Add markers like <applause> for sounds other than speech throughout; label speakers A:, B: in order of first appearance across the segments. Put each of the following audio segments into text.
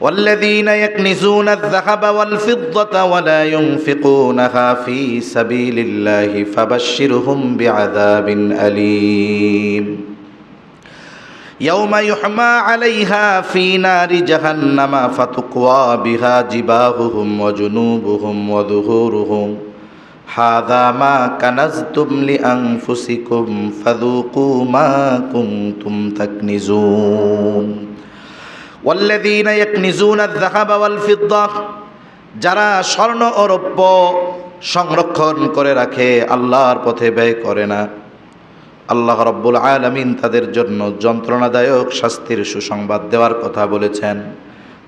A: والذين يكنزون الذهب والفضة ولا ينفقونها في سبيل الله فبشرهم بعذاب أليم يوم يحمى عليها في نار جهنم فتقوى بها جباههم وجنوبهم وظهورهم هذا ما كنزتم لأنفسكم فذوقوا ما كنتم تكنزون যারা স্বর্ণ ও রৌপ্য সংরক্ষণ করে রাখে, আল্লাহর পথে ব্যয় করে না। আল্লাহ রব্বুল আলমিন তাদের জন্য যন্ত্রণাদায়ক শাস্তির সুসংবাদ দেওয়ার কথা বলেছেন।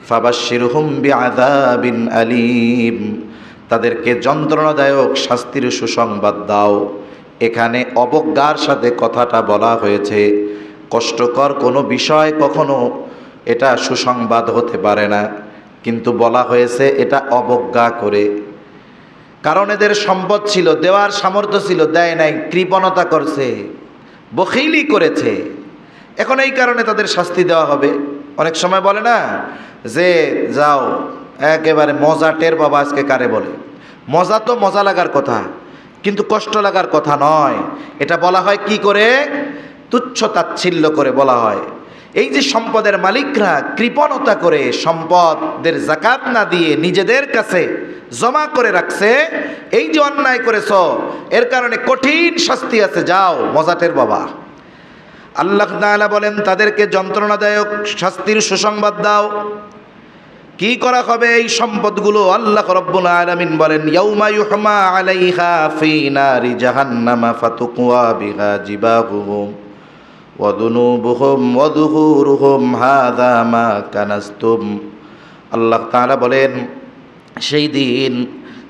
A: ফাবাসির হুম্বি আদাবিন আলিম, তাদেরকে যন্ত্রণাদায়ক শাস্তির সুসংবাদ দাও। এখানে অবজ্ঞার সাথে কথাটা বলা হয়েছে। কষ্টকর কোনো বিষয় কখনো এটা সুসংবাদ হতে পারে না। কিন্তু বলা হয়েছে এটা অবজ্ঞা করে। কারণ এদের সম্পদ ছিল, দেওয়ার সামর্থ্য ছিল, দেয় নাই, কৃপণতা করছে, বখিলি করেছে। এখন এই কারণে তাদের শাস্তি দেওয়া হবে। অনেক সময় বলে না যে, যাও, একেবারে মজা টের বাবা আজকে কারে বলে? মজা তো মজা লাগার কথা, কিন্তু কষ্ট লাগার কথা নয়। এটা বলা হয় কি করে? তুচ্ছ তাচ্ছিল্য করে বলা হয়। এই যে সম্পদের মালিকরা কৃপণতা করে সম্পদের জাকাত না দিয়ে নিজেদের কাছে জমা করে রাখছে, এই যে অন্যায় করেছ, এর কারণে কঠিন শাস্তি আছে, যাও, মজাটের বাবা। আল্লাহ তাআলা বলেন, তাদেরকে যন্ত্রণাদায়ক শাস্তির সুসংবাদ দাও। কি করা হবে এই সম্পদগুলো? আল্লাহ রব্বুল আলামিন বলেন, ইয়াউমা আলাইহা ফি নারি জাহান্নামা ফাতুকুয়া বিহা জিবাহুহুম ওয়াদুনুবুহুম ওয়াদুহুরুহুম হাযা মা কানাস্তুম। আল্লাহ তাআলা বলেন, সেই দিন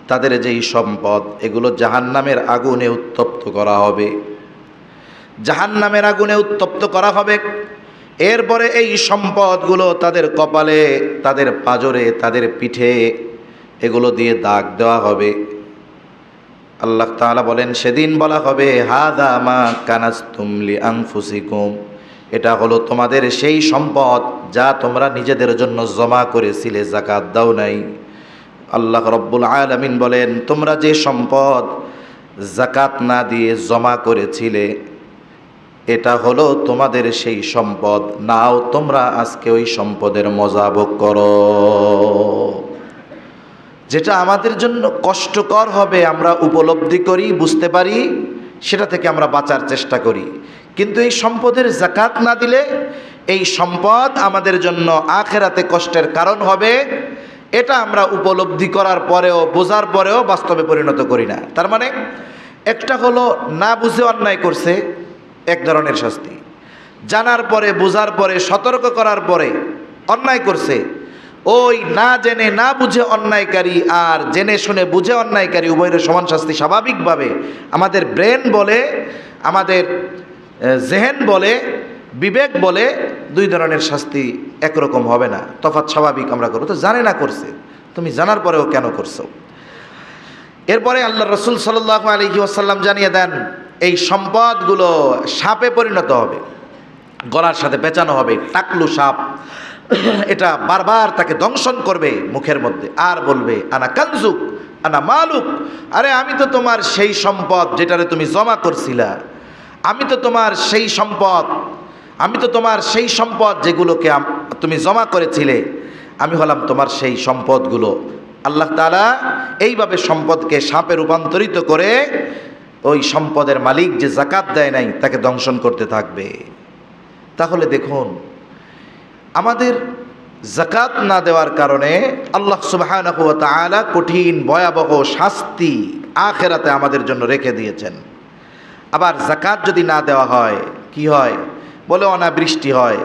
A: তাদের যেই সম্পদ, এগুলো জাহান্নামের আগুনে উত্তপ্ত করা হবে। জাহান্নামের আগুনে উত্তপ্ত করা হবে। এরপরে এই সম্পদগুলো তাদের কপালে, তাদের পাজরে, তাদের পিঠে, এগুলো দিয়ে দাগ দেওয়া হবে। আল্লাহ তাআলা বলেন, সেদিন বলা হবে, হাদা মা কানাস্তুমলি আংফুসিকুম এটা হলো তোমাদের সেই সম্পদ যা তোমরা নিজেদের জন্য জমা করেছিলে জাকাত দাও নাই। আল্লাহ রব্বুল আলামিন বলেন, তোমরা যে সম্পদ জাকাত না দিয়ে জমা করেছিলে, এটা হলো তোমাদের সেই সম্পদ। নাও তোমরা আজকে ওই সম্পদের মজা ভোগ করো। যেটা আমাদের জন্য কষ্টকর হবে, আমরা উপলব্ধি করি, বুঝতে পারি, সেটা থেকে আমরা বাঁচার চেষ্টা করি। কিন্তু এই সম্পদের জাকাত না দিলে এই সম্পদ আমাদের জন্য আখেরাতে কষ্টের কারণ হবে, এটা আমরা উপলব্ধি করার পরেও, বোঝার পরেও বাস্তবে পরিণত করি না। তার মানে একটা হলো না বুঝে অন্যায় করছে, এক ধরনের শাস্তি। জানার পরে, বোঝার পরে, সতর্ক করার পরে, অন্যায় করছে ওই না জেনে না বুঝে অন্যায়কারী আর জেনে শুনে বুঝে অন্যায়কারী উভয়ের সমান শাস্তি স্বাভাবিকভাবে আমাদের ব্রেন বলে, আমাদের জেহেন বলে, বিবেক বলে দুই ধরনের শাস্তি একরকম হবে না। তফাৎ স্বাভাবিক আমরা করব। তো জানে না করছে। তুমি জানার পরেও কেন করছ? এরপরে আল্লাহ রসুল সাল্লাহ আলহি আসাল্লাম জানিয়ে দেন, এই সম্পদগুলো সাপে পরিণত হবে, গলার সাথে পেঁচানো হবে, টাকলু সাপ। <coughs> এটা বারবার তাকে দংশন করবে মুখের মধ্যে। আর বলবে, আনা কানজুক, আনা মালুক। আরে আমি তো তোমার সেই সম্পদ যেটারে তুমি জমা করছিলা। আমি তো তোমার সেই সম্পদ, আমি তো তোমার সেই সম্পদ যেগুলোকে তুমি জমা করেছিলে। আমি হলাম তোমার সেই সম্পদগুলো। আল্লাহ তালা এইভাবে সম্পদকে সাপে রূপান্তরিত করে ওই সম্পদের মালিক যে জাকাত দেয় নাই, তাকে দংশন করতে থাকবে। তাহলে দেখুন আমাদের জাকাত না দেওয়ার কারণে আল্লাহ সুবাহ কঠিন, ভয়াবহ শাস্তি আখেরাতে আমাদের জন্য রেখে দিয়েছেন। আবার জাকাত যদি না দেওয়া হয়, কি হয়? বলে অনাবৃষ্টি হয়,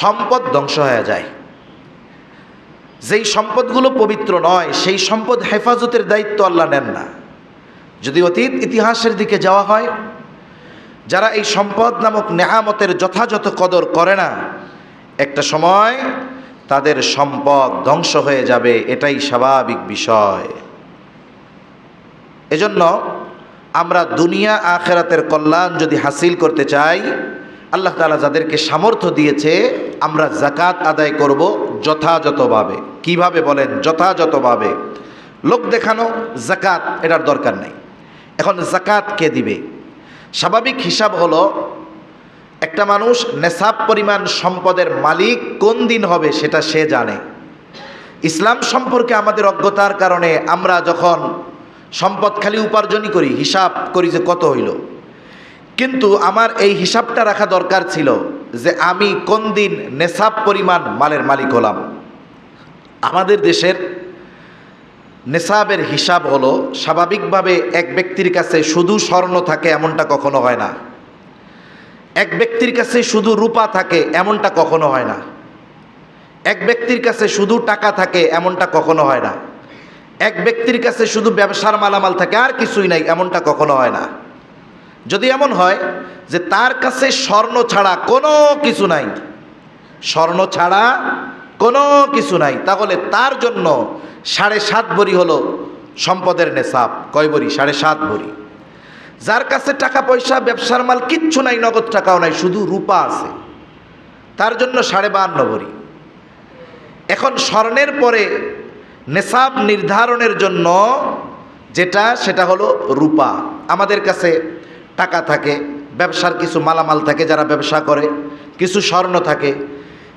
A: সম্পদ ধ্বংস হয়ে যায়। যেই সম্পদগুলো পবিত্র নয়, সেই সম্পদ হেফাজতের দায়িত্ব আল্লাহ নেন না। যদি অতীত ইতিহাসের দিকে যাওয়া হয়, যারা এই সম্পদ নামক নেহামতের যথাযথ কদর করে না একটা সময় তাদের সম্পদ ধ্বংস হয়ে যাবে, এটাই স্বাভাবিক বিষয়। এজন্য আমরা দুনিয়া আখেরাতের কল্যাণ যদি হাসিল করতে চাই, আল্লাহ তালা যাদেরকে সামর্থ্য দিয়েছে, আমরা জাকাত আদায় করব যথাযথভাবে। কীভাবে বলেন? যথাযথভাবে। লোক দেখানো জাকাত এটার দরকার নেই। এখন জাকাত কে দিবে? স্বাভাবিক হিসাব হলো একটা মানুষ নেশাব পরিমাণ সম্পদের মালিক কোন দিন হবে সেটা সে জানে। ইসলাম সম্পর্কে আমাদের অজ্ঞতার কারণে আমরা যখন সম্পদ খালি উপার্জনই করি, হিসাব করি যে কত হইল। কিন্তু আমার এই হিসাবটা রাখা দরকার ছিল যে আমি কোন দিন নেশাব পরিমাণ মালের মালিক হলাম। আমাদের দেশের নেশাবের হিসাব হলো স্বাভাবিকভাবে এক ব্যক্তির কাছে শুধু স্বর্ণ থাকে এমনটা কখনো হয় না। এক ব্যক্তির কাছে শুধু রূপা থাকে, এমনটা কখনো হয় না। এক ব্যক্তির কাছে শুধু টাকা থাকে, এমনটা কখনো হয় না। এক ব্যক্তির কাছে শুধু ব্যবসার মালামাল থাকে, আর কিছুই নাই, এমনটা কখনো হয় না। যদি এমন হয় যে তার কাছে স্বর্ণ ছাড়া কোনো কিছু নাই, স্বর্ণ ছাড়া কোনো কিছু নাই, তাহলে তার জন্য সাড়ে সাত বড়ি হলো সম্পদের নেশাব। কয় বড়ি সাড়ে সাত বড়ি যার কাছে টাকা পয়সা, ব্যবসার মাল কিচ্ছু নাই, নগদ টাকাও নাই, শুধু রূপা আছে। তার জন্য সাড়ে বাহান্ন ভরি। এখন স্বর্ণের পরে নেশাব নির্ধারণের জন্য যেটা, সেটা হলো রূপা। আমাদের কাছে টাকা থাকে, ব্যবসার কিছু মালামাল থাকে যারা ব্যবসা করে, কিছু স্বর্ণ থাকে।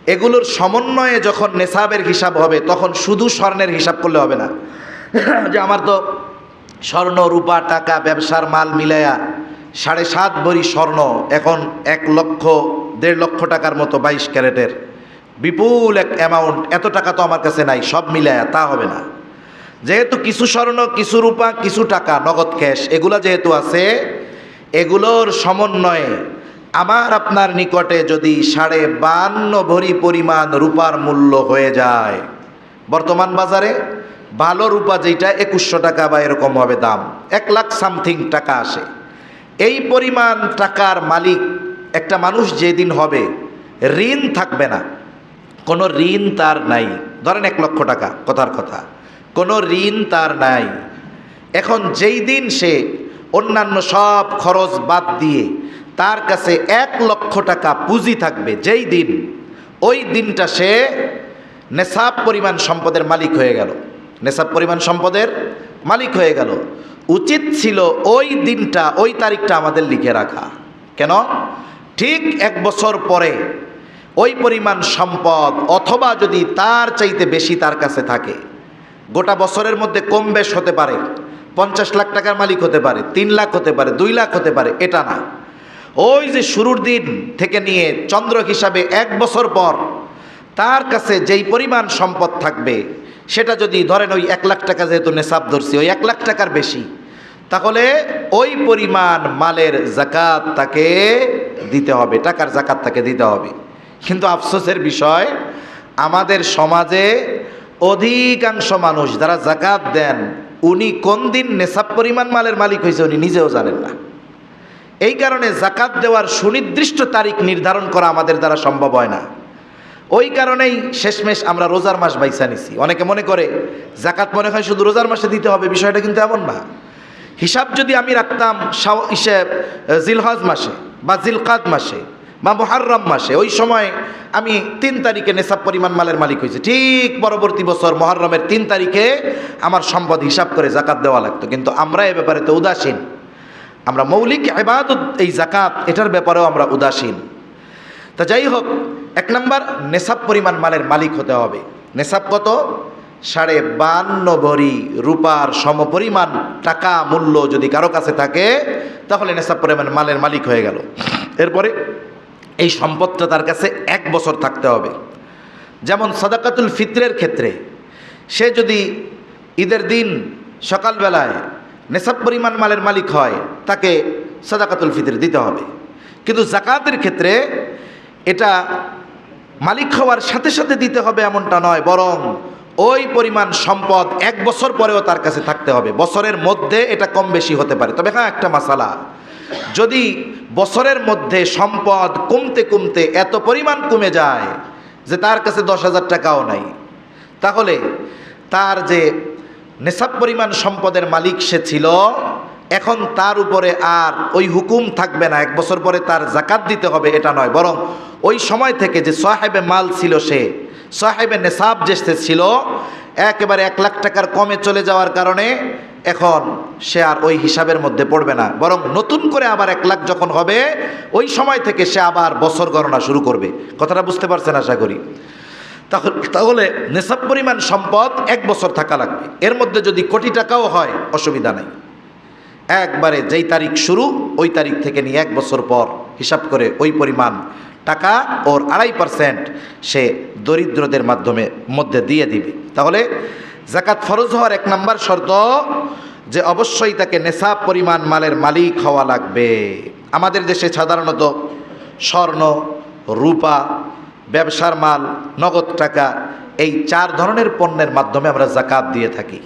A: এগুলোর সমন্বয়ে যখন নেশাবের হিসাব হবে, তখন শুধু স্বর্ণের হিসাব করলে হবে না। <coughs> যে আমার তো স্বর্ণ, রূপা, টাকা, ব্যবসার মাল মিলায়া সাড়ে সাত ভরি স্বর্ণ, এখন এক লক্ষ, দেড় লক্ষ টাকার মতো বাইশ ক্যারেটের। বিপুল এক অ্যামাউন্ট এত টাকা তো আমার কাছে নাই, সব মিলায়া তা হবে না। যেহেতু কিছু স্বর্ণ, কিছু রূপা, কিছু টাকা, নগদ ক্যাশ, এগুলা যেহেতু আছে, এগুলোর সমন্বয়ে আমার আপনার নিকটে যদি সাড়ে বান্ন ভরি পরিমাণ রূপার মূল্য হয়ে যায়, বর্তমান বাজারে ভালো রূপা যেটা একুশশো টাকা বা এরকম হবে দাম, এক লাখ সামথিং টাকা আসে। এই পরিমাণ টাকার মালিক একটা মানুষ যেদিন হবে, ঋণ থাকবে না। কোনো ঋণ তার নাই। ধরেন এক লক্ষ টাকা, কথার কথা। কোনো ঋণ তার নাই। এখন যেই দিন সে অন্যান্য সব খরচ বাদ দিয়ে তার কাছে এক লক্ষ টাকা পুঁজি থাকবে, যেই দিন, ওই দিনটা সে নেশাব পরিমাণ সম্পদের মালিক হয়ে গেল। নেশাব পরিমাণ সম্পদের মালিক হয়ে গেল। উচিত ছিল ওই দিনটা, ওই তারিখটা আমাদের লিখে রাখা। কেন? ঠিক এক বছর পরে ওই পরিমাণ সম্পদ অথবা যদি তার চাইতে বেশি তার কাছে থাকে, গোটা বছরের মধ্যে কম বেশ হতে পারে, পঞ্চাশ লাখ টাকার মালিক হতে পারে, তিন লাখ হতে পারে, দুই লাখ হতে পারে, এটা না। ওই যে শুরুর দিন থেকে নিয়ে চন্দ্র হিসাবে এক বছর পর তার কাছে যেই পরিমাণ সম্পদ থাকবে সেটা যদি ধরেন ওই এক লাখ টাকা যেহেতু নেশাব ধরছি, ওই এক লাখ টাকার বেশি, তাহলে ওই পরিমাণ মালের জাকাত তাকে দিতে হবে, টাকার জাকাত তাকে দিতে হবে। কিন্তু আফসোসের বিষয়, আমাদের সমাজে অধিকাংশ মানুষ যারা জাকাত দেন, উনি কোন দিন নেশাব পরিমাণ মালের মালিক হয়েছে উনি নিজেও জানেন না। এই কারণে জাকাত দেওয়ার সুনির্দিষ্ট তারিখ নির্ধারণ করা আমাদের দ্বারা সম্ভব হয় না। ওই কারণেই শেষমেশ আমরা রোজার মাস বাইসা নিছি। অনেকে মনে করে জাকাত মনে হয় শুধু রোজার মাসে দিতে হবে, বিষয়টা কিন্তু এমন না। হিসাব যদি আমি রাখতাম জিলহজ মাসে বা জিলকাদ মাসে বা মোহাররম মাসে, ওই সময় আমি তিন তারিখে নেশাব পরিমাণ মালের মালিক হয়েছে। ঠিক পরবর্তী বছর মহরমের তিন তারিখে আমার সম্পদ হিসাব করে জাকাত দেওয়া লাগতো। কিন্তু আমরা এ ব্যাপারে তো উদাসীন। আমরা মৌলিক এবাদত এই জাকাত এটার ব্যাপারেও আমরা উদাসীন। তা যাই হোক এক নম্বর, নেশাব পরিমাণ মালের মালিক হতে হবে। নেশাব কত? সাড়ে বান্ন ভরি রূপার সমপরিমাণ টাকা মূল্য যদি কারও কাছে থাকে, তাহলে নেশাব পরিমাণ মালের মালিক হয়ে গেল। এরপরে, এই সম্পদটা তার কাছে এক বছর থাকতে হবে। যেমন সাদাকাতুল ফিতরের ক্ষেত্রে, সে যদি ঈদের দিন সকালবেলায় নেশাব পরিমাণ মালের মালিক হয়, তাকে সাদাকাতুল ফিতর দিতে হবে। কিন্তু জাকাতের ক্ষেত্রে, এটা মালিক হওয়ার সাথে সাথে দিতে হবে এমনটা নয়, বরং ওই পরিমাণ সম্পদ এক বছর পরেও তার কাছে থাকতে হবে। বছরের মধ্যে এটা কম বেশি হতে পারে। তবে হ্যাঁ একটা মশালা যদি বছরের মধ্যে সম্পদ কমতে কমতে এত পরিমাণ কমে যায় যে তার কাছে দশ হাজার টাকাও নাই, তাহলে তার যে নেশাব পরিমাণ সম্পদের মালিক সে ছিল এখন তার উপরে আর ওই হুকুম থাকবে না। এক বছর পরে তার জাকাত দিতে হবে, এটা নয়। বরং ওই সময় থেকে যে সাহেবে মাল ছিল সে, সাহেবে নেশাব যে ছিল, একেবারে এক লাখ টাকার কমে চলে যাওয়ার কারণে এখন সে আর ওই হিসাবের মধ্যে পড়বে না। বরং নতুন করে আবার এক লাখ যখন হবে, ওই সময় থেকে সে আবার বছর গণনা শুরু করবে। কথাটা বুঝতে পারছেন আশা করি? তাহলে তাহলে নেশাব পরিমাণ সম্পদ এক বছর থাকা লাগবে। এর মধ্যে যদি কোটি টাকাও হয়, অসুবিধা নেই। একবারে যেই তারিখ শুরু, ওই তারিখ থেকে নিয়ে এক বছর পর হিসাব করে ওই পরিমাণ টাকা ওর আড়াই পারসেন্ট সে দরিদ্রদের মাধ্যমে মধ্যে দিয়ে দিবে। তাহলে জাকাত ফরজ হওয়ার এক নাম্বার শর্ত যে অবশ্যই তাকে নেশা পরিমাণ মালের মালিক হওয়া লাগবে। আমাদের দেশে সাধারণত স্বর্ণ, রূপা, ব্যবসার মাল, নগদ টাকা এই চার ধরনের পণ্যের মাধ্যমে আমরা জাকাত দিয়ে থাকি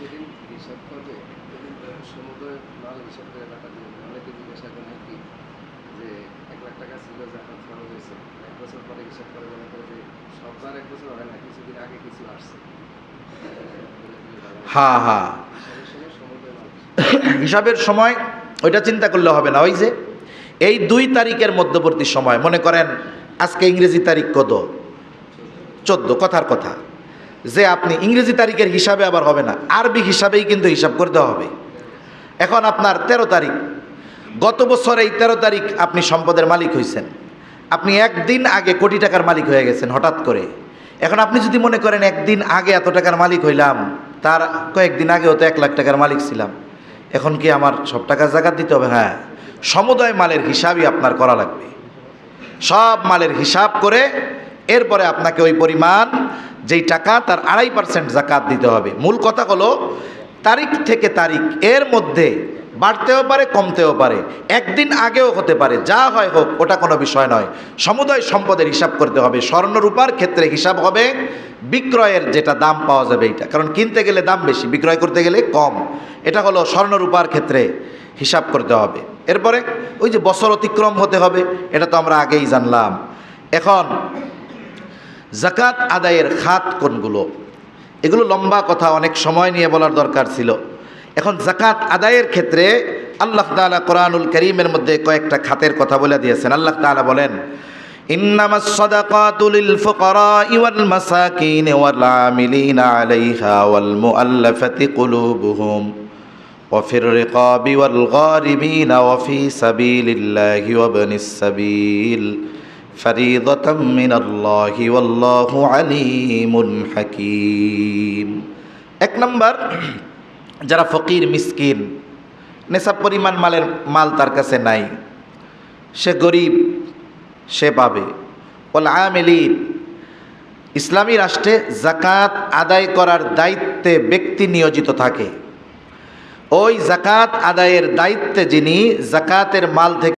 B: যেদিন হিসাব করবে সেদিন সমুদয় মাল হিসাব করে টাকা দিবে অনেকে জিজ্ঞাসা করে কি যে এক লাখ টাকা ছিল জাকাত খরচ হয়েছে এক বছর পরে হিসাব করে মনে করে যে সববার এক বছর হয় না কিছুদিন আগে কিছু আসছে
A: হ্যাঁ হ্যাঁ
B: হিসাবের সময়
A: ওইটা চিন্তা করলে হবে না। ওই যে এই দুই তারিখের মধ্যবর্তী সময়, মনে করেন আজকে ইংরেজি তারিখ কত? চোদ্দ, কথার কথা। যে আপনি ইংরেজি তারিখের হিসাবে আবার হবে না, আরবি হিসাবেই কিন্তু হিসাব করতে হবে। এখন আপনার ১৩ তারিখ, গত বছর এই তেরো তারিখ আপনি সম্পদের মালিক হয়েছেন আপনি একদিন আগে কোটি টাকার মালিক হয়ে গেছেন হঠাৎ করে। এখন আপনি যদি মনে করেন একদিন আগে এত টাকার মালিক হইলাম তার কয়েকদিন আগেও তো এক লাখ টাকার মালিক ছিলাম। এখন কি আমার সব টাকা জাকাত দিতে হবে? হ্যাঁ। সমুদয় মালের হিসাবই আপনার করা লাগবে। সব মালের হিসাব করে এরপরে আপনাকে ওই পরিমাণ যেই টাকা তার আড়াই পার্সেন্ট জাকাত দিতে হবে। মূল কথা হলো, তারিখ থেকে তারিখ, এর মধ্যে বাড়তেও পারে, কমতেও পারে। একদিন আগেও হতে পারে, যা হয় হোক, ওটা কোনো বিষয় নয়। সমুদয় সম্পদের হিসাব করতে হবে। স্বর্ণরূপার ক্ষেত্রে হিসাব হবে বিক্রয়ের যেটা দাম পাওয়া যাবে এটা কারণ কিনতে গেলে দাম বেশি, বিক্রয় করতে গেলে কম। এটা হলো স্বর্ণরূপার ক্ষেত্রে হিসাব করতে হবে। এরপরে ওই যে বছর অতিক্রম হতে হবে, এটা তো আমরা আগেই জানলাম। এখন জাকাত আদায়ের খাত কোনগুলো? এগুলো লম্বা কথা, অনেক সময় নিয়ে বলার দরকার ছিল। এখন জাকাত আদায়ের ক্ষেত্রে আল্লাহ তাআলা কোরআনুল করিমের মধ্যে কয়েকটা খাতের কথা বলে দিয়েছেন আল্লাহ তাআলা বলেন إنما الصدقات للفقراء والمساكين والعاملين عليها والمؤلفة قلوبهم وفي الرقاب والغارمين وفي سبيل الله وابن السبيل فريضة من الله والله عليم حكيم এক নম্বর যারা ফকির, মিসকিন নেশা পরিমাণ মালের মাল তার কাছে নাই। সে গরিব, সে পাবে। ও আমেলিন, ইসলামী রাষ্ট্রে জাকাত আদায় করার দায়িত্বে ব্যক্তি নিয়োজিত থাকে। ওই জাকাত আদায়ের দায়িত্বে যিনি জাকাতের মাল থেকে